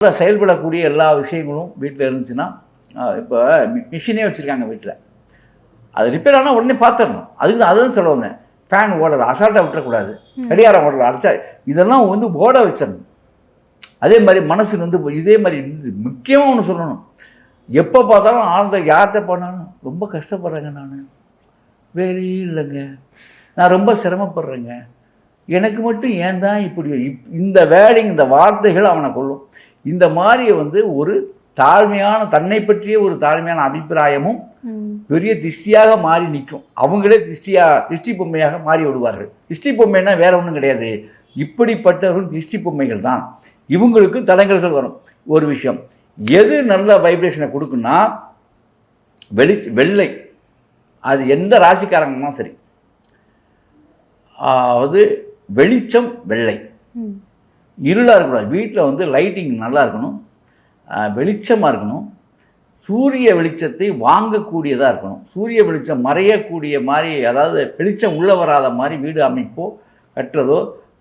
செயல்படக்கூடிய எல்லா விஷயங்களும் வீட்டில் இருந்துச்சுன்னா இப்போ மிஷினே வச்சுருக்காங்க வீட்டில் அது ரிப்பேர் ஆனால் உடனே பார்த்துடணும் அதுக்கு தான் அதுதான் சொல்ல வந்தேன். ஃபேன் ஓடலை அசால்ட்டாக விட்டுறக்கூடாது. கடிகாரம் ஓடலை அடிச்சா இதெல்லாம் வந்து ஓட வச்சிடணும். அதே மாதிரி மனசு வந்து இதே மாதிரி முக்கியமாக ஒன்று சொல்லணும். எப்போ பார்த்தாலும் ஆழ்ந்த யார்கிட்ட போனாலும் ரொம்ப கஷ்டப்படுறேங்க நான். வேறே இல்லைங்க. நான் ரொம்ப சிரமப்படுறேங்க. எனக்கு மட்டும் ஏன் தான் இப்படி இப்- இந்த வேடிங் இந்த வார்த்தைகள் அவனை கொள்ளும் இந்த மாதிரி வந்து ஒரு தாழ்மையான தன்னை பற்றிய ஒரு தாழ்மையான அபிப்பிராயமும். பெரிய திருஷ்டியாக மாறி நிற்கும். அவங்களே திருஷ்டியா திருஷ்டி பொம்மையாக மாறி விடுவார்கள். திருஷ்டி பொம்மைன்னா வேற ஒன்றும் கிடையாது. இப்படிப்பட்டவர்கள் திருஷ்டி பொம்மைகள் தான். இவங்களுக்கு தடங்கல்கள் வரும். ஒரு விஷயம் எது நல்ல வைப்ரேஷனை கொடுக்குன்னா வெளி வெள்ளை. அது எந்த ராசிக்காரங்கன்னா சரி. அதாவது வெளிச்சம் வெள்ளை. இருளாக இருக்கக்கூடாது வீட்டில் வந்து லைட்டிங் நல்லா இருக்கணும். வெளிச்சமாக இருக்கணும். சூரிய வெளிச்சத்தை வாங்கக்கூடியதாக இருக்கணும். சூரிய வெளிச்சம் மறையக்கூடிய மாதிரி அதாவது வெளிச்சம் உள்ளே வராத மாதிரி வீடு அமைப்போ கட்டுறதோ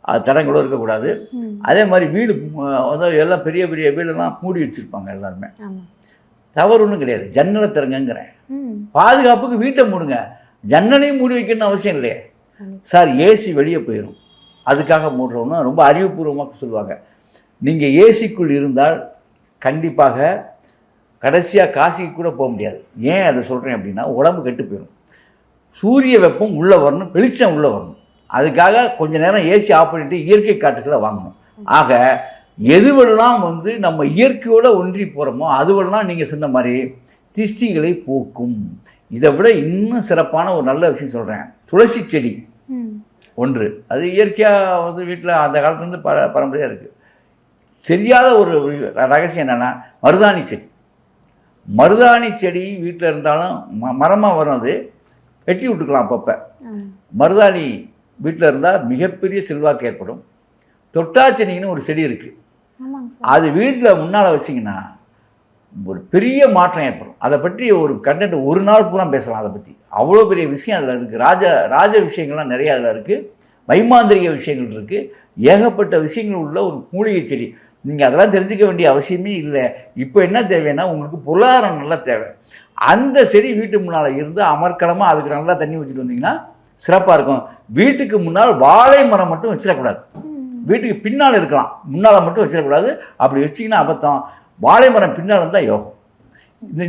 அது தடங்களோ இருக்கக்கூடாது. அதே மாதிரி வீடு அதாவது எல்லாம் பெரிய பெரிய வீடெல்லாம் மூடி வச்சுருப்பாங்க எல்லாருமே. தவறு ஒன்றும் கிடையாது. ஜன்னலை திறங்கங்கிறேன். பாதுகாப்புக்கு வீட்டை மூடுங்க. ஜன்னலையும் மூடி வைக்கணும்னு அவசியம் இல்லையே. சார் ஏசி வெளியே போயிடும் அதுக்காக மூடுறோம்னா ரொம்ப அறிவுபூர்வமாக சொல்லுவாங்க. நீங்கள் ஏசிக்குள் இருந்தால் கண்டிப்பாக கடைசியாக காசிக்கு கூட போக முடியாது. ஏன் அதை சொல்கிறேன் அப்படின்னா உடம்பு கெட்டு போயிடும் சூரிய வெப்பம் உள்ளே வரணும் வெளிச்சம் உள்ளே வரணும். அதுக்காக கொஞ்ச நேரம் ஏசி ஆஃப் பண்ணிட்டு இயற்கை காற்றுக்களை வாங்கணும். ஆக எதுவெல்லாம் வந்து நம்ம இயற்கையோடு ஒன்றி போகிறோமோ அதுவெல்லாம் நீங்கள் சொன்ன மாதிரி திஷ்டிகளை போக்கும். இதை விட இன்னும் சிறப்பான ஒரு நல்ல விஷயம் சொல்கிறேன் துளசி செடி. ஒன்று. அது இயற்கையாக வந்து வீட்டில் அந்த காலத்துலேருந்து ப பரம்பரையாக இருக்குது தெரியாத ஒரு ரகசியம் என்னென்னா மருதாணி செடி. மருதாணி செடி வீட்டில் இருந்தாலும் ம மரமாக வரும் அது. வெட்டி விட்டுக்கலாம் அப்பப்போ. மருதாணி வீட்டில் இருந்தால் மிகப்பெரிய செல்வாக்கு ஏற்படும். தொட்டாச்செடின்னு ஒரு செடி இருக்குது அது வீட்டில் முன்னால் வச்சிங்கன்னா ஒரு பெரிய மாற்றம் ஏற்படும். அதை பற்றி ஒரு கண்டென்ட் ஒரு நாள் பூரா பேசலாம் அதை பற்றி அவ்வளோ பெரிய விஷயம் அதில் இருக்குது ராஜ ராஜ விஷயங்கள்லாம் நிறைய அதில் இருக்குது வைமாந்திரிக விஷயங்கள் இருக்குது ஏகப்பட்ட விஷயங்கள் உள்ள ஒரு மூலிகை செடி. நீங்கள் அதெல்லாம் தெரிஞ்சுக்க வேண்டிய அவசியமே இல்லை. இப்போ என்ன தேவைன்னா உங்களுக்கு பொருளாதாரம் நல்லா தேவை. அந்த செடி வீட்டு முன்னால் இருந்து அமர்க்கலமாக அதுக்கு நல்லா தண்ணி ஊற்றிட்டு வந்தீங்கன்னா சிறப்பாக இருக்கும். வீட்டுக்கு முன்னால் வாழை மரம் மட்டும் வச்சிடக்கூடாது. வீட்டுக்கு பின்னால் இருக்கலாம். முன்னால் மட்டும் வச்சிடக்கூடாது. அப்படி வச்சிங்கன்னா அபத்தம். வாழை மரம் பின்னால் தான் யோகம். இந்த